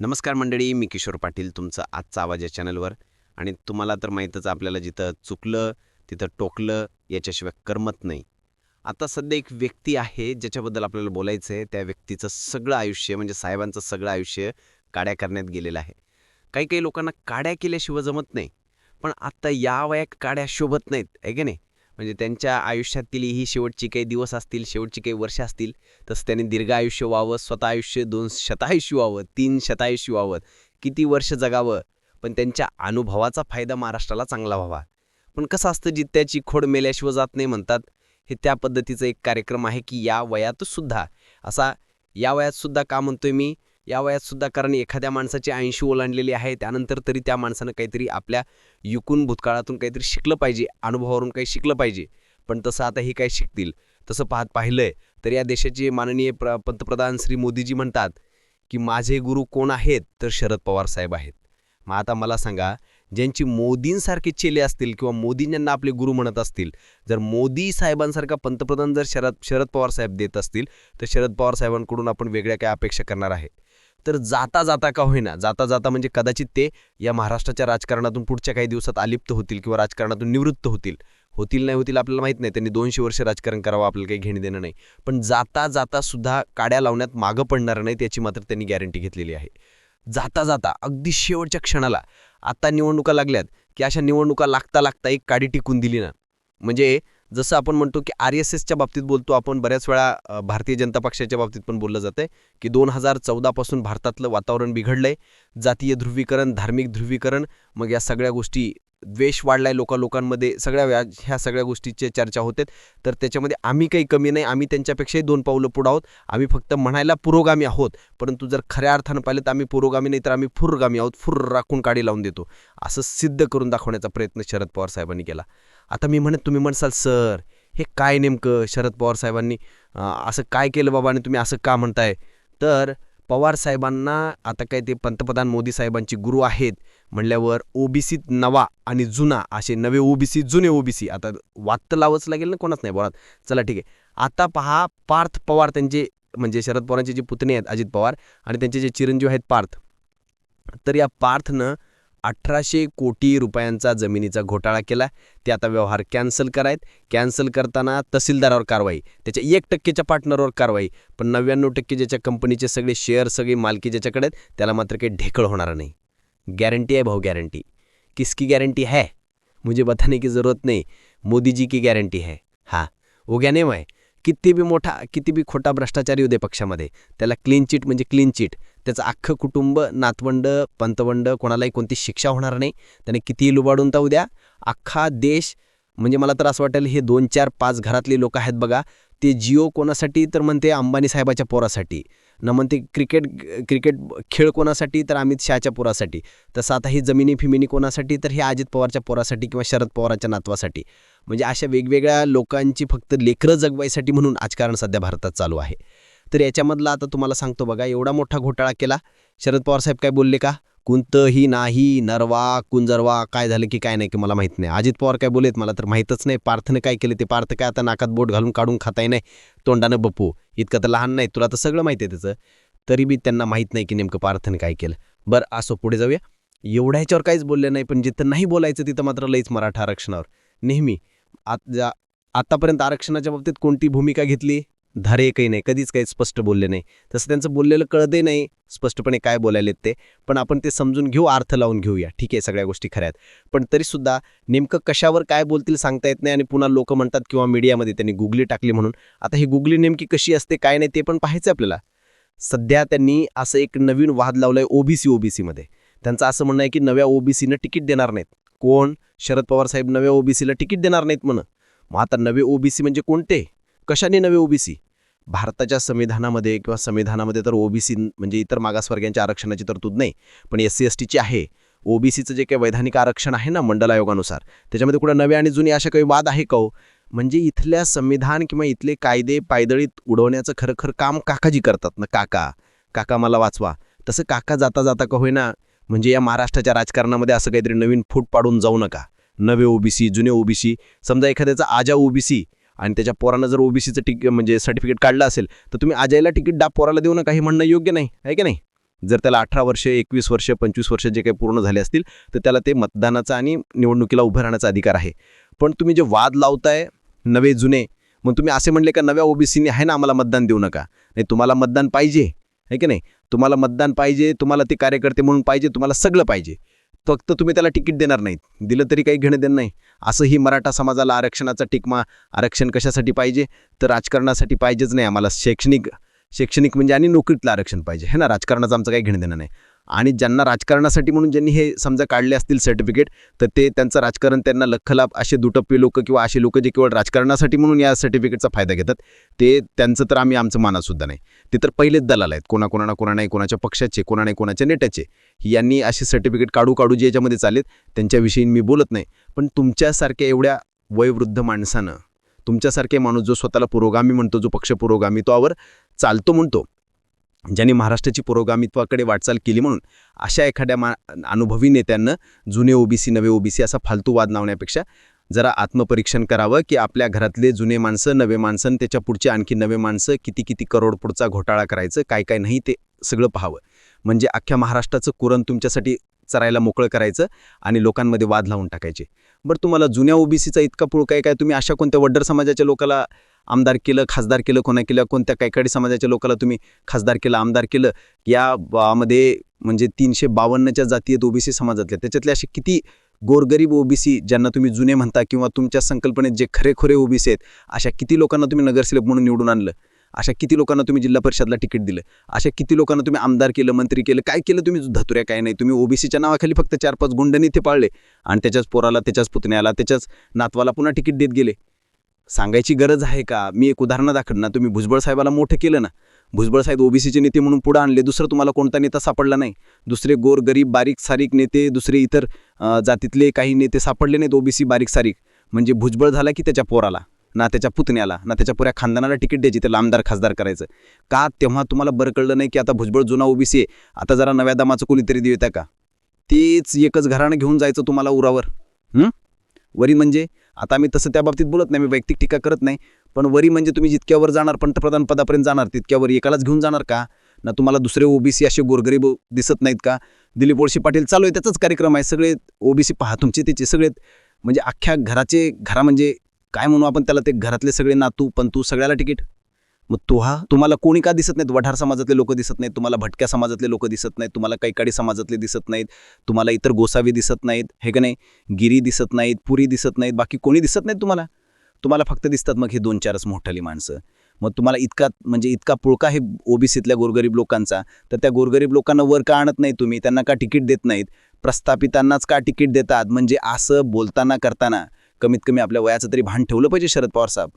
नमस्कार मंडळी मी किशोर पाटील तुमचं आजचा आवाज या चॅनलवर. आणि तुम्हाला तर माहीतच आपल्याला जिथं चुकलं तिथं टोकलं याच्याशिवाय करमत नाही. आता सध्या एक व्यक्ती आहे ज्याच्याबद्दल आपल्याला बोलायचं आहे त्या व्यक्तीचं सगळं आयुष्य म्हणजे साहेबांचं सगळं आयुष्य काड्या करण्यात गेलेलं आहे. काही काही लोकांना काड्या केल्याशिवाय जमत नाही. पण आत्ता या वयात काड्या शोभत नाहीत आहे की नाही? म्हणजे त्यांच्या आयुष्यातील ही शेवटची काही दिवस असतील शेवटची काही वर्ष असतील तसं त्यांनी दीर्घ आयुष्य व्हावं स्वतः आयुष्य दोन शतायुष्य व्हावं तीन शतायुष्य व्हावं. किती वर्ष जगावं पण त्यांच्या अनुभवाचा फायदा महाराष्ट्राला चांगला व्हावा. पण कसं असतं जित्याची खोड मेल्याशिवाय जात नाही म्हणतात. हे त्या पद्धतीचं एक कार्यक्रम आहे की या वयातसुद्धा. असा या वयातसुद्धा का म्हणतोय मी? या वयात सुद्धा कारण एखाद्या माणसाची ऐंशी ओलांडलेली आहे त्यानंतर तरी त्या माणसानं काहीतरी आपल्या युकून भूतकाळातून काहीतरी शिकलं पाहिजे अनुभवावरून काही शिकलं पाहिजे. पण तसं आता हे काय शिकतील. तसं पाहत पाहिलंय. तर या देशाचे माननीय प्र पंतप्रधान श्री मोदीजी म्हणतात की माझे गुरु कोण आहेत तर शरद पवार साहेब आहेत. मग आता मला सांगा ज्यांची मोदींसारखे चेले असतील किंवा मोदी ज्यांना आपले गुरु म्हणत असतील जर मोदी साहेबांसारखा पंतप्रधान जर शरद शरद पवार साहेब देत असतील तर शरद पवार साहेबांकडून आपण वेगळ्या काय अपेक्षा करणार आहे? तर जाता जाता का होईना जाता जाता म्हणजे कदाचित ते या महाराष्ट्राच्या राजकारणातून पुढच्या काही दिवसात अलिप्त होतील किंवा राजकारणातून निवृत्त होतील. होतील नाही होतील आपल्याला माहीत नाही त्यांनी दोनशे वर्ष राजकारण करावं आपल्याला काही घेणे देणं नाही. पण जाता जाता सुद्धा काड्या लावण्यात मागं पडणार नाही त्याची मात्र त्यांनी गॅरंटी घेतलेली आहे. जाता जाता अगदी शेवटच्या क्षणाला आता निवडणुका लागल्यात की अशा निवडणुका लागता लागता एक काडी टिकून दिली ना. म्हणजे जसं आपण म्हणतो की आर एस एसच्या बाबतीत बोलतो आपण बऱ्याच वेळा भारतीय जनता पक्षाच्या बाबतीत पण बोललं जातं की दोन हजार चौदापासून भारतातलं वातावरण बिघडलंय. जातीय ध्रुवीकरण धार्मिक ध्रुवीकरण मग या सगळ्या गोष्टी द्वेष वाढलाय लोका लोकांमध्ये सगळ्या व्या ह्या सगळ्या गोष्टीची चर्चा होते तर त्याच्यामध्ये आम्ही काही कमी नाही आम्ही त्यांच्यापेक्षाही दोन पावलं पुढं आहोत. आम्ही फक्त म्हणायला पुरोगामी आहोत. परंतु जर खऱ्या अर्थानं पाहिलं तर आम्ही पुरोगामी नाही तर आम्ही फुरगामी आहोत. फुर राखून काडी लावून देतो. असं सिद्ध करून दाखवण्याचा प्रयत्न शरद पवार साहेबांनी केला. आता मी म्हणत तुम्ही म्हणसाल सर हे काय नेमकं शरद पवार साहेबांनी असं काय केलं बाबा आणि तुम्ही असं का म्हणताय? तर पवार साहेबांना आता काय ते पंतप्रधान मोदी साहेबांची गुरु आहेत म्हणल्यावर ओबीसीत नवा आणि जुना असे नवे ओबीसी जुने ओबीसी. आता वाद तर लावच लागेल ना कोणाच नाही बोलात चला ठीक आहे. आता पहा पार्थ पवार त्यांचे म्हणजे शरद पवारांचे जे पुतणे आहेत अजित पवार आणि त्यांचे जे चिरंजीव आहेत पार्थ. तर या पार्थनं अठराशे कोटी रुपयांचा जमिनीचा घोटाळा केला. ते आता व्यवहार कॅन्सल करायत. कॅन्सल करताना तहसीलदारावर कारवाई. त्याच्या एक टक्केच्या पार्टनरवर कारवाई. पण नव्याण्णव टक्के ज्याच्या कंपनीचे सगळे शेअर सगळी मालकी ज्याच्याकडे आहेत, त्याला मात्र काही ढेकळ होणार नाही. गॅरंटी आहे भाऊ गॅरंटी. किसकी गॅरंटी है मुझे बताने की ज़रूरत नहीं. मोदी जी की गॅरंटी है हा. ओ क्या नेम आहे. किती बी मोठा किती बी खोटा भ्रष्टाचारी उदे पक्षामध्ये. त्याला क्लीन चिट म्हणजे क्लीन चिट त्याचं अख्खं कुटुंब नातवंड पंतवंड कोणालाही कोणती शिक्षा होणार नाही. त्याने कितीही लुबाडून तर उद्या अख्खा देश म्हणजे मला तर असं वाटेल हे दोन चार पाच घरातले लोक आहेत बघा. ते जिओ कोणासाठी तर म्हणते अंबानी साहेबाच्या पोरासाठी. न म्हणते क्रिकेट क्रिकेट खेळ कोणासाठी तर अमित शहाच्या पोरासाठी. तसं आता ही जमिनी फिमिनी कोणासाठी तर हे अजित पवारच्या पोरासाठी किंवा शरद पवारच्या नातवासाठी. म्हणजे अशा वेगवेगळ्या लोकांची फक्त लेकरं जगवायसाठी म्हणून आजकारण सध्या भारतात चालू आहे. तर याच्यामधला आता तुम्हाला सांगतो बघा एवढा मोठा घोटाळा केला. शरद पवार साहेब काय बोलले का? कोणतंही नाही नरवा कुंजरवा काय झालं की काय नाही की मला माहीत नाही. अजित पवार काय बोलेत मला तर माहीतच नाही. पार्थने काय केले ते पार्थ काय आता नाकात बोट घालून काढून खाताय नाही. तोंडानं बप्पू इतकं तर लहान नाही तुला तर सगळं माहिती आहे त्याचं. तरी बी त्यांना माहीत नाही की नेमकं पार्थने काय केलं. बरं असो पुढे जाऊया. एवढ्या ह्याच्यावर काहीच बोलले नाही पण जिथं नाही बोलायचं तिथं मात्र लईच मराठा आरक्षणावर. नेहमी आत जा आतापर्यंत आरक्षणाच्या बाबतीत कोणती भूमिका घेतली? धारे काही नाही कधीच काही स्पष्ट बोलले नाही. तसं त्यांचं बोललेलं कळते नाही स्पष्टपणे काय बोलायलेत ते. पण आपण ते समजून घेऊ अर्थ लावून घेऊया. ठीक आहे सगळ्या गोष्टी खऱ्या आहेत. पण तरीसुद्धा नेमकं कशावर काय बोलतील सांगता येत नाही आणि पुन्हा लोक म्हणतात किंवा मीडियामध्ये त्यांनी गुगली टाकली म्हणून. आता ही गुगली नेमकी कशी असते काय नाही ते पण पाहायचं आपल्याला. सध्या त्यांनी असं एक नवीन वाद लावलाय ओबीसी ओबीसीमध्ये त्यांचं असं म्हणणं आहे की नव्या ओबीसीनं तिकीट देणार नाहीत. कोण? शरद पवार साहेब नव्या ओबीसीला तिकीट देणार नाहीत म्हणून. मग आता नवे ओबीसी म्हणजे कोणते? कशाने नवे ओबीसी भारताच्या संविधानामध्ये किंवा संविधानामध्ये तर ओबीसी म्हणजे इतर मागासवर्गीयांच्या आरक्षणाची तरतूद नाही पण एस सी एस टीची आहे. ओबीसीचं जे काही वैधानिक आरक्षण आहे ना मंडल आयोगानुसार त्याच्यामध्ये कुठं नवे आणि जुने अशा काही वाद आहे का हो? म्हणजे इथल्या संविधान किंवा इथले कायदे पायदळीत उडवण्याचं खरं खरं काम काकाजी करतात ना काका? काका मला वाचवा. तसं काका जाता जाता का होईना म्हणजे या महाराष्ट्राच्या राजकारणामध्ये असं काहीतरी नवीन फूट पाडून जाऊ नका. नवे ओबीसी जुने ओबीसी समजा एखाद्याचा आजा ओबीसी आणि त्याच्या पोरानं जर ओबीसीचं टिक म्हणजे सर्टिफिकेट काढलं असेल तर तुम्ही अजयला तिकीट डाप पोराला देऊ नका हे म्हणणं योग्य नाही आहे की नाही? जर त्याला अठरा वर्ष एकवीस वर्ष पंचवीस वर्ष जे काही पूर्ण झाले असतील तर त्याला ते मतदानाचा आणि निवडणुकीला उभं राहण्याचा अधिकार आहे. पण तुम्ही जे वाद लावताय नवे जुने मग तुम्ही असे म्हणले का नव्या ओबीसीने आहे ना आम्हाला मतदान देऊ नका? नाही तुम्हाला मतदान पाहिजे आहे की नाही? तुम्हाला मतदान पाहिजे तुम्हाला ते कार्यकर्ते म्हणून पाहिजे तुम्हाला सगळं पाहिजे. फक्त तुम्ही त्याला तिकीट देणार नाहीत. दिलं तरी काही घेणं देणं नाही. असंही मराठा समाजाला आरक्षणाचा टिकमा आरक्षण कशासाठी पाहिजे? तर राजकारणासाठी पाहिजेच नाही आम्हाला. शैक्षणिक शैक्षणिक म्हणजे आणि नोकरीतलं आरक्षण पाहिजे. हे ना राजकारणाचं आमचं काही घेणं देणं नाही. आणि ज्यांना राजकारणासाठी म्हणून ज्यांनी हे समजा काढले असतील सर्टिफिकेट तर ते त्यांचं राजकारण त्यांना लखलाभ असे दुटप्पे लोक किंवा असे लोक जे केवळ राजकारणासाठी म्हणून या सर्टिफिकेटचा फायदा घेतात ते त्यांचं तर आम्ही आमचं मानासुद्धा नाही. ते तर पहिलेच दलाल आहेत. कोणाकोणाला कोणा नाही कोणाच्या पक्षाचे कोणा नाही कोणाच्या नेत्याचे. यांनी असे सर्टिफिकेट काढू काढू जे याच्यामध्ये चालेत त्यांच्याविषयी मी बोलत नाही. पण तुमच्यासारख्या एवढ्या वयोवृद्ध माणसानं तुमच्यासारखे माणूस जो स्वतःला पुरोगामी म्हणतो जो पक्ष पुरोगामी तो आवर चालतो म्हणतो ज्यांनी महाराष्ट्राची पुरोगामित्वाकडे वाटचाल केली म्हणून अशा एखाद्या मा अनुभवी नेत्यांना जुने ओबीसी नवे ओबीसी असा फालतू वाद लावण्यापेक्षा जरा आत्मपरीक्षण करावं की आपल्या घरातले जुने माणसं नवे माणसं त्याच्या पुढचे आणखी नवे माणसं किती किती करोड पुढचा घोटाळा करायचं काय काय नाही ते सगळं पाहावं. म्हणजे अख्ख्या महाराष्ट्राचं कुरण तुमच्यासाठी चरायला मोकळं करायचं आणि लोकांमध्ये वाद लावून टाकायचे. बरं तुम्हाला जुन्या ओबीसीचा इतका पुळ काय काय? तुम्ही अशा कोणत्या वड्डर समाजाच्या लोकाला आमदार केलं खासदार केलं कोणा केलं कोणत्या कैकाडी समाजाच्या लोकाला तुम्ही खासदार केलं आमदार केलं या मध्ये म्हणजे तीनशे बावन्नच्या जाती आहेत ओबीसी समाजातल्या. त्याच्यातले असे किती गोरगरीब ओबीसी ज्यांना तुम्ही जुने म्हणता किंवा तुमच्या संकल्पनेत जे खरेखुरे ओबीसी आहेत अशा किती लोकांना तुम्ही नगरसेवक म्हणून निवडून आणलं? अशा किती लोकांना तुम्ही जिल्हा परिषदला तिकीट दिलं? अशा किती लोकांना तुम्ही आमदार केलं मंत्री केलं काय केलं तुम्ही? धतुऱ्या काय नाही. तुम्ही ओबीसीच्या नावाखाली फक्त चार पाच गुंडनी ते पाळले. आणि त्याच्याच पोराला त्याच्याच पुतण्याला त्याच्याच नातवाला पुन्हा तिकीट देत गेले. सांगायची गरज आहे का? मी एक उदाहरणं दाखवलं ना तुम्ही भुजबळ साहेबाला मोठं केलं ना. भुजबळ साहेब ओबीसीचे नेते म्हणून पुढे आणले दुसरं तुम्हाला कोणता नेता सापडला नाही. दुसरे गोर गरीब बारीक सारीक नेते दुसरे इतर जातीतले काही नेते सापडले नाहीत ओबीसी बारीक सारीक. म्हणजे भुजबळ झाला की त्याच्या पोराला ना त्याच्या पुतण्याला ना त्याच्या पुऱ्या खानदानाला तिकीट द्यायची त्याला आमदार खासदार करायचं. का तेव्हा तुम्हाला बरं कळलं नाही की आता भुजबळ जुना ओबीसी आहे? आता जरा नव्या दमाचं कोणीतरी देऊ का? तेच एकच घराणं घेऊन जायचं तुम्हाला उरावर. वरी म्हणजे आता मी तसं त्या बाबतीत बोलत नाही मी वैयक्तिक टीका करत नाही पण वरी म्हणजे तुम्ही जितक्यावर जाणार पंतप्रधान पदापर्यंत जाणार तितक्यावर एकालाच घेऊन जाणार का? ना तुम्हाला दुसरे ओबीसी असे गोरगरीब दिसत नाहीत का? दिलीप ओळशी पाटील चालू आहे त्याचाच कार्यक्रम आहे सगळे ओबीसी पहा तुमचे त्याचे सगळे म्हणजे अख्ख्या घराचे घरा म्हणजे काय म्हणू आपण त्याला ते घरातले सगळे नातू पंतू सगळ्याला तिकीट? मग तुहा तुम्हाला कोणी का दिसत नाहीत? वढार समाजातले लोक दिसत नाहीत तुम्हाला भटक्या समाजातले लोक दिसत नाहीत तुम्हाला कैकाडी समाजातले दिसत नाहीत तुम्हाला इतर गोसावी दिसत नाहीत हे का नाही? गिरी दिसत नाहीत पुरी दिसत नाहीत बाकी कोणी दिसत नाहीत तुम्हाला? तुम्हाला फक्त दिसतात मग हे दोन चारच मोठाली माणसं. मग तुम्हाला इतका म्हणजे इतका पुळका हे ओबीसीतल्या गोरगरीब लोकांचा तर त्या गोरगरीब लोकांना वर का आणत नाही तुम्ही? त्यांना का तिकीट देत नाहीत? प्रस्थापितांनाच का तिकीट देतात? म्हणजे असं बोलताना करताना कमीत कमी आपल्या वयाचं तरी भान ठेवलं पाहिजे शरद पवार साहेब.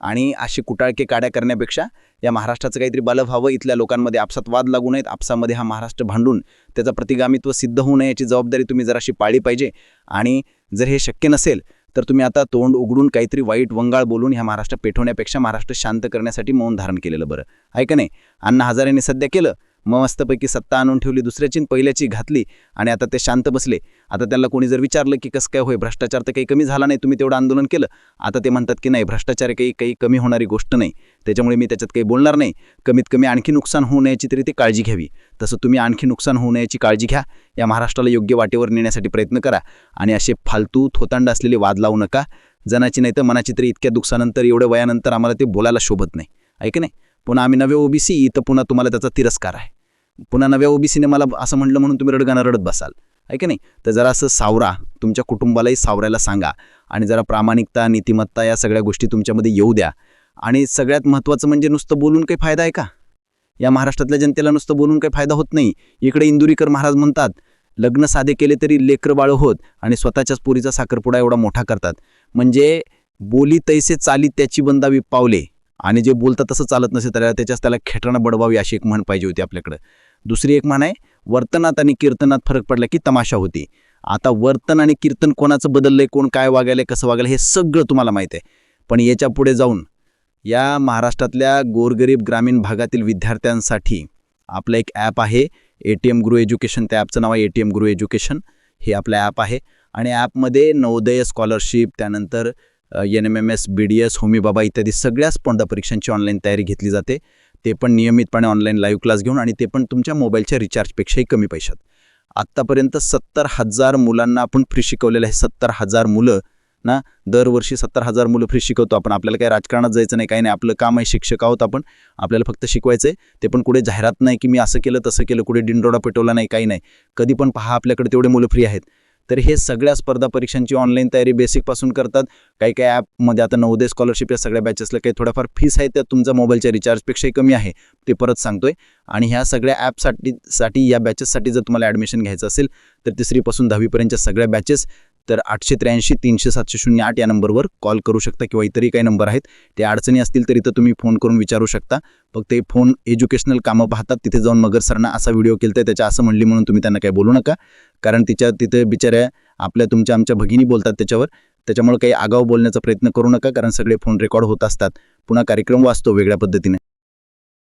आणि अशी कुटाळके काड्या करण्यापेक्षा या महाराष्ट्राचं काहीतरी बल व्हावं इथल्या लोकांमध्ये आपसात वाद लागू नयेत आपसामध्ये हा महाराष्ट्र भांडून त्याचं प्रतिगामित्व सिद्ध होऊ नये याची जबाबदारी तुम्ही जराशी पाळली पाहिजे. आणि जर हे शक्य नसेल तर तुम्ही आता तोंड उघडून काहीतरी वाईट वंगाळ बोलून ह्या महाराष्ट्र पेटवण्यापेक्षा महाराष्ट्र शांत करण्यासाठी मौन धारण केलेलं बरं. आहे का नाही? अण्णा हजारेने सध्या केलं मग मस्तपैकी सत्ता आणून ठेवली दुसऱ्याची पहिल्याची घातली आणि आता ते शांत बसले. आता त्यांना कोणी जर विचारलं की कसं काय होय भ्रष्टाचार तर काही कमी झाला नाही तुम्ही तेवढं आंदोलन केलं. आता ते म्हणतात की नाही भ्रष्टाचार काही काही कमी होणारी गोष्ट नाही. त्याच्यामुळे मी त्याच्यात काही बोलणार नाही. कमीत कमी आणखी नुकसान होऊ नयाची तरी ते काळजी घ्यावी. तसं तुम्ही आणखी नुकसान होऊ नयाची काळजी घ्या. या महाराष्ट्राला योग्य वाटेवर नेण्यासाठी प्रयत्न करा आणि असे फालतू थोतांड असलेले वाद लावू नका. जनाची नाही तर मनाची तरी इतक्या दुःखानंतर एवढ्या वयानंतर आम्हाला ते बोलायला शोभत नाही. ऐक नाही? पुन्हा आम्ही नवे ओबीसी इथं पुन्हा तुम्हाला त्याचा तिरस्कार आहे. पुन्हा नव्या ओबीसीने मला असं म्हटलं म्हणून तुम्ही रडगाणं रडत बसाल. आहे की नाही? तर जरा असं सावरा तुमच्या कुटुंबालाही सावरायला सांगा आणि जरा प्रामाणिकता नीतिमत्ता या सगळ्या गोष्टी तुमच्यामध्ये येऊ द्या. आणि सगळ्यात महत्त्वाचं म्हणजे नुसतं बोलून काही फायदा आहे का? या महाराष्ट्रातल्या जनतेला नुसतं बोलून काही फायदा होत नाही. इकडे इंदुरीकर महाराज म्हणतात लग्न साधे केले तरी लेकर बाळ होत आणि स्वतःच्याच पुरीचा साखरपुडा एवढा मोठा करतात. म्हणजे बोली तैसे चाली त्याची बंदावी पावले आणि जे बोलतात तसं चालत नसेल तर त्याच्याच त्याला खेटणं बडवावी अशी एक म्हण पाहिजे होती आपल्याकडं. दुसरी एक म्हण आहे वर्तनात आणि कीर्तनात फरक पडला की तमाशा होती. आता वर्तन आणि कीर्तन कोणाचं बदललंय कोण काय वागायलंय कसं वागायला हे सगळं तुम्हाला माहीत आहे. पण याच्यापुढे जाऊन या महाराष्ट्रातल्या गोरगरीब ग्रामीण भागातील विद्यार्थ्यांसाठी आपलं एक ॲप आहे A T M Guru education त्या ॲपचं नाव आहे A T M Guru education हे आपलं ॲप आहे. आणि ॲपमध्ये नवोदय स्कॉलरशिप त्यानंतर N M M S B D S Homi Bhabha इत्यादी सगळ्या स्पर्धा परीक्षांची ऑनलाईन तयारी घेतली जाते. ते पण नियमितपणे ऑनलाईन लाईव्ह क्लास घेऊन आणि ते पण तुमच्या मोबाईलच्या रिचार्जपेक्षाही कमी पैशात. आत्तापर्यंत सत्तर हजार मुलांना आपण फ्री शिकवलेलं आहे. सत्तर हजार मुलं ना? दरवर्षी सत्तर हजार मुलं फ्री शिकवतो आपण. आपल्याला काही राजकारणात जायचं नाही काही नाही. आपलं काम आहे शिक्षक आहोत आपण. आपल्याला फक्त शिकवायचं आहे ते पण कुठे जाहिरात नाही की मी असं केलं तसं केलं. कुठे डिंडोडा पेटवला नाही काही नाही. कधी पण पहा आपल्याकडे तेवढे मुलं फ्री आहेत. तर हे सगळ्या स्पर्धा परीक्षांची ऑनलाईन तयारी बेसिकपासून करतात. काही काही ॲपमध्ये आता नवोदय स्कॉलरशिप या सगळ्या बॅचेसला काही थोड्याफार फीस आहे त्या तुमच्या मोबाईलच्या रिचार्जपेक्षाही कमी आहे ते परत सांगतोय. आणि ह्या सगळ्या ॲपसाठी साठी या बॅचेससाठी जर तुम्हाला ॲडमिशन घ्यायचं असेल तर तिसरीपासून दहावीपर्यंतच्या सगळ्या बॅचेस तर आठशे त्र्याऐंशी तीनशे सातशे शून्य आठ या नंबरवर कॉल करू शकता किंवा इतरही काही नंबर आहेत. ते अडचणी असतील तर इथं तुम्ही फोन करून विचारू शकता. फक्त हे फोन एज्युकेशनल कामं पाहतात तिथे जाऊन मगर सरना असा व्हिडिओ केला त्याच्या असं म्हणली म्हणून तुम्ही त्यांना काही बोलू नका. कारण तिच्या तिथे बिचाऱ्या आपल्या तुमच्या आमच्या भगिनी बोलतात त्याच्यावर. त्याच्यामुळे काही आगाऊ बोलण्याचा प्रयत्न करू नका कारण सगळे फोन रेकॉर्ड होत असतात. पुन्हा कार्यक्रम वाचतो वेगळ्या पद्धतीने.